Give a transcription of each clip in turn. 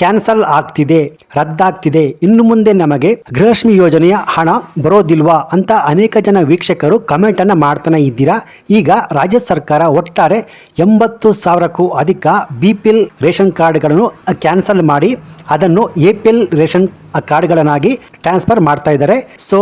Cancel ಆಗ್ತಿದೆ, ರದ್ದಾಗ್ತಿದೆ. ಇನ್ನು ಮುಂದೆ ನಮಗೆ ಗೃಹಲಕ್ಷ್ಮಿ ಯೋಜನೆಯ ಹಣ ಬರೋದಿಲ್ವಾ ಅಂತ ಅನೇಕ ಜನ ವೀಕ್ಷಕರು ಕಮೆಂಟ್ ಅನ್ನ ಮಾಡ್ತಾನೆ ಇದ್ದೀರಾ? ಈಗ ರಾಜ್ಯ ಸರ್ಕಾರ ಒಟ್ಟಾರೆ ಎಂಬತ್ತು ಸಾವಿರಕ್ಕೂ ಅಧಿಕ ಬಿ ಪಿ ಎಲ್ ರೇಷನ್ ಕಾರ್ಡ್ಗಳನ್ನು ಕ್ಯಾನ್ಸಲ್ ಮಾಡಿ ಅದನ್ನು ಎ ಪಿ ಎಲ್ ರೇಷನ್ ಕಾರ್ಡ್ಗಳನ್ನಾಗಿ ಟ್ರಾನ್ಸ್ಫರ್ ಮಾಡ್ತಾ ಇದ್ದಾರೆ. ಸೊ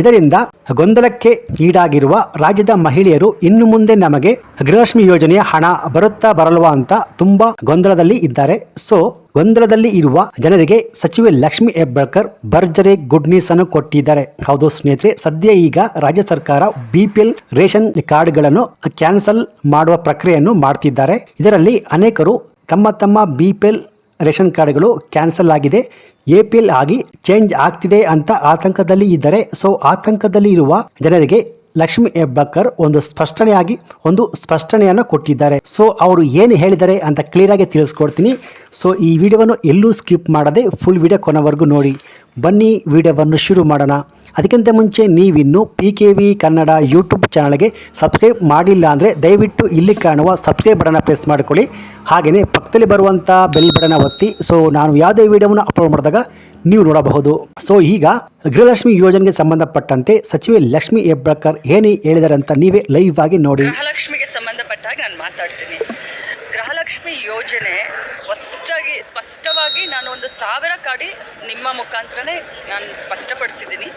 ಇದರಿಂದ ಗೊಂದಲಕ್ಕೆ ಈಡಾಗಿರುವ ರಾಜ್ಯದ ಮಹಿಳೆಯರು ಇನ್ನು ಮುಂದೆ ನಮಗೆ ಗೃಹಲಕ್ಷ್ಮಿ ಯೋಜನೆಯ ಹಣ ಬರುತ್ತಾ ಬರಲ್ವಾ ಅಂತ ತುಂಬಾ ಗೊಂದಲದಲ್ಲಿ ಇದ್ದಾರೆ. ಸೊ ಗೊಂದಲದಲ್ಲಿ ಇರುವ ಜನರಿಗೆ ಸಚಿವೆ ಲಕ್ಷ್ಮಿ ಹೆಬ್ಬಾಳ್ಕರ್ ಭರ್ಜರಿ ಗುಡ್ ನ್ಯೂಸ್ ಅನ್ನು ಕೊಟ್ಟಿದ್ದಾರೆ. ಹೌದು ಸ್ನೇಹಿತರೆ, ಸದ್ಯ ಈಗ ರಾಜ್ಯ ಸರ್ಕಾರ ಬಿಪಿಎಲ್ ರೇಷನ್ ಕಾರ್ಡ್ಗಳನ್ನು ಕ್ಯಾನ್ಸಲ್ ಮಾಡುವ ಪ್ರಕ್ರಿಯೆಯನ್ನು ಮಾಡ್ತಿದ್ದಾರೆ. ಇದರಲ್ಲಿ ಅನೇಕರು ತಮ್ಮ ತಮ್ಮ ಬಿಪಿಎಲ್ ರೇಷನ್ ಕಾರ್ಡ್ಗಳು ಕ್ಯಾನ್ಸಲ್ ಆಗಿದೆ ಎ ಆಗಿ ಚೇಂಜ್ ಆಗ್ತಿದೆ ಅಂತ ಆತಂಕದಲ್ಲಿ ಇದ್ದರೆ, ಸೊ ಆತಂಕದಲ್ಲಿ ಇರುವ ಜನರಿಗೆ ಲಕ್ಷ್ಮಿ ಹೆಬ್ಬಾಳ್ಕರ್ ಒಂದು ಸ್ಪಷ್ಟನೆಯಾಗಿ ಒಂದು ಸ್ಪಷ್ಟನೆಯನ್ನು ಕೊಟ್ಟಿದ್ದಾರೆ. ಸೊ ಅವರು ಏನು ಹೇಳಿದ್ದಾರೆ ಅಂತ ಕ್ಲಿಯರಾಗಿ ತಿಳಿಸ್ಕೊಡ್ತೀನಿ. ಸೊ ಈ ವಿಡಿಯೋವನ್ನು ಎಲ್ಲೂ ಸ್ಕಿಪ್ ಮಾಡದೆ ಫುಲ್ ವಿಡಿಯೋ ಕೊನೆವರೆಗೂ ನೋಡಿ. ಬನ್ನಿ ವಿಡಿಯೋವನ್ನು ಶುರು ಮಾಡೋಣ. ಅದಕ್ಕಿಂತ ಮುಂಚೆ ನೀವಿನ್ನು P K V Kannada YouTube ಚಾನಲ್ಗೆ ಸಬ್ಸ್ಕ್ರೈಬ್ ಮಾಡಿಲ್ಲ ಅಂದರೆ ದಯವಿಟ್ಟು ಇಲ್ಲಿ ಕಾಣುವ ಸಬ್ಸ್ಕ್ರೈಬ್ ಬಟನ್ನ ಪ್ರೆಸ್ ಮಾಡಿಕೊಳ್ಳಿ. ಹಾಗೆಯೇ ಪಕ್ಕದಲ್ಲಿ ಬರುವಂಥ ಬೆಲ್ ಬಟನ್ನ ಒತ್ತಿ. ಸೊ ನಾನು ಯಾವುದೇ ವಿಡಿಯೋವನ್ನು ಅಪ್ಲೋಡ್ ಮಾಡಿದಾಗ ನೀವು ನೋಡಬಹುದು. ಸೊ ಈಗ ಗೃಹಲಕ್ಷ್ಮಿ ಯೋಜನೆಗೆ ಸಂಬಂಧಪಟ್ಟಂತೆ ಸಚಿವೆ ಲಕ್ಷ್ಮಿ ಹೆಬ್ಬಾಳ್ಕರ್ ಏನು ಹೇಳಿದಾರೆ ಅಂತ ನೀವೇ ಲೈವ್ ಆಗಿ ನೋಡಿ. ಗೃಹಲಕ್ಷ್ಮಿಗೆ ಸಂಬಂಧಪಟ್ಟಾಗ ನಾನು ಮಾತಾಡ್ತೀನಿ. ಗೃಹಲಕ್ಷ್ಮಿ ಯೋಜನೆ ಸ್ಪಷ್ಟಾಗಿ ಸ್ಪಷ್ಟವಾಗಿ ನಾನು ಒಂದು ಸಾವಿರ ಕಾಡಿ ನಿಮ್ಮ ಮುಖಾಂತರನೇ ನಾನು ಸ್ಪಷ್ಟಪಡಿಸಿದ್ದೀನಿ.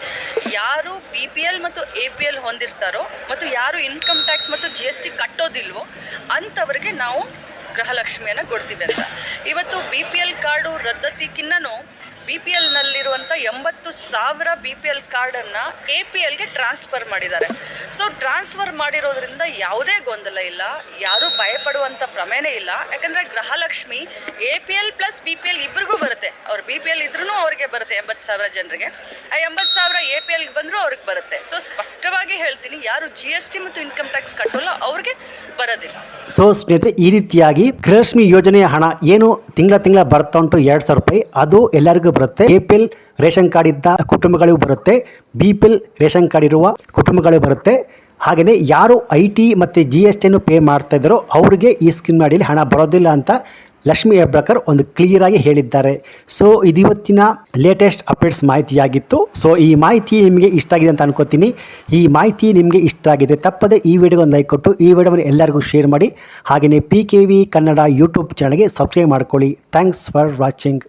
ಯಾರು ಬಿ ಪಿ ಎಲ್ ಮತ್ತು ಎ ಪಿ ಎಲ್ ಹೊಂದಿರ್ತಾರೋ ಮತ್ತು ಯಾರು ಇನ್ಕಮ್ ಟ್ಯಾಕ್ಸ್ ಮತ್ತು ಜಿ ಎಸ್ ಟಿ ಕಟ್ಟೋದಿಲ್ವೋ ಅಂಥವ್ರಿಗೆ ನಾವು ಗೃಹಲಕ್ಷ್ಮಿಯನ್ನು ಕೊಡ್ತೀವಿ ಅಂತ. ಇವತ್ತು ಬಿ ಪಿ ಎಲ್ ಕಾರ್ಡು ರದ್ದತಿಗಿನ್ನೂ ಬಿ ಪಿ ಎಲ್ನಲ್ಲಿರುವಂಥ ಎಂಬತ್ತು ಸಾವಿರ ಬಿ ಪಿ ಎಲ್ ಕಾರ್ಡನ್ನು ಎ ಪಿ ಎಲ್ಗೆ ಟ್ರಾನ್ಸ್ಫರ್ ಮಾಡಿದ್ದಾರೆ. ಸೊ ಟ್ರಾನ್ಸ್ಫರ್ ಮಾಡಿರೋದ್ರಿಂದ ಯಾವುದೇ ಗೊಂದಲ ಇಲ್ಲ, ಯಾರೂ ಭಯಪಡುವಂಥ ಪ್ರಮೇಯನೇ ಇಲ್ಲ. ಯಾಕಂದರೆ Gruhalakshmi A P L plus B P L ಇಬ್ಬರಿಗೂ ಬರುತ್ತೆ. ಅವ್ರು ಬಿ ಪಿ ಎಲ್ ಇದ್ರೂ ಅವ್ರಿಗೆ ಬರುತ್ತೆ ಎಂಬತ್ತು ಸಾವಿರ ಜನರಿಗೆ. ಆ ಎಂಬತ್ತು ಸಾವಿರ ಎ ಪಿ ಎಲ್ಗೆ ಬಂದರೂ ಅವ್ರಿಗೆ ಬರುತ್ತೆ. ಸೊ ಸ್ಪಷ್ಟವಾಗಿ ಹೇಳ್ತೀನಿ, ಯಾರು ಜಿ ಎಸ್ ಟಿ ಮತ್ತು ಇನ್ಕಮ್ ಟ್ಯಾಕ್ಸ್ ಕಟ್ಟೋಲ್ಲ ಅವ್ರಿಗೆ ಬರೋದಿಲ್ಲ. ಸೊ ಸ್ನೇಹಿತರೆ, ಈ ರೀತಿಯಾಗಿ ಗೃಹಲಕ್ಷ್ಮಿ ಯೋಜನೆಯ ಹಣ ಏನು ತಿಂಗಳ ತಿಂಗಳ ಬರ್ತಾ ಉಂಟು ಎರಡು ಸಾವಿರ ರೂಪಾಯಿ, ಅದು ಎಲ್ಲರಿಗೂ ಬರುತ್ತೆ. ಎ ಪಿ ರೇಷನ್ ಕಾರ್ಡ್ ಇದ್ದ ಕುಟುಂಬಗಳಿಗೂ ಬರುತ್ತೆ. ಬಿ ಪಿ ರೇಷನ್ ಕಾರ್ಡ್ ಇರುವ ಕುಟುಂಬಗಳಿಗೆ ಬರುತ್ತೆ. ಹಾಗೆಯೇ ಯಾರು ಐ ಟಿ ಮತ್ತು ಜಿ ಎಸ್ ಟಿಯನ್ನು ಪೇ ಮಾಡ್ತಾ ಇದ್ದಾರೋ ಅವರಿಗೆ ಈ ಸ್ಕೀಮ್ ಅಡಿಯಲ್ಲಿ ಹಣ ಬರೋದಿಲ್ಲ ಅಂತ ಲಕ್ಷ್ಮಿ ಹೆಬ್ರಕರ್ ಒಂದು ಕ್ಲಿಯರ್ ಆಗಿ ಹೇಳಿದ್ದಾರೆ. ಸೊ ಇದು ಇವತ್ತಿನ ಲೇಟೆಸ್ಟ್ ಅಪ್ಡೇಟ್ಸ್ ಮಾಹಿತಿಯಾಗಿತ್ತು. ಸೊ ಈ ಮಾಹಿತಿ ನಿಮಗೆ ಇಷ್ಟ ಆಗಿದೆ ಅಂತ ಅನ್ಕೋತೀನಿ. ಈ ಮಾಹಿತಿ ನಿಮಗೆ ಇಷ್ಟ ಆಗಿದೆ ತಪ್ಪದೆ ಈ ವಿಡಿಯೋ ಒಂದು ಲೈಕ್ ಕೊಟ್ಟು ಈ ವಿಡಿಯೋವನ್ನು ಎಲ್ಲರಿಗೂ ಶೇರ್ ಮಾಡಿ. ಹಾಗೆಯೇ P K V Kannada YouTube ಚಾನಲ್ಗೆ ಸಬ್ಸ್ಕ್ರೈಬ್ ಮಾಡ್ಕೊಳ್ಳಿ. Thanks for watching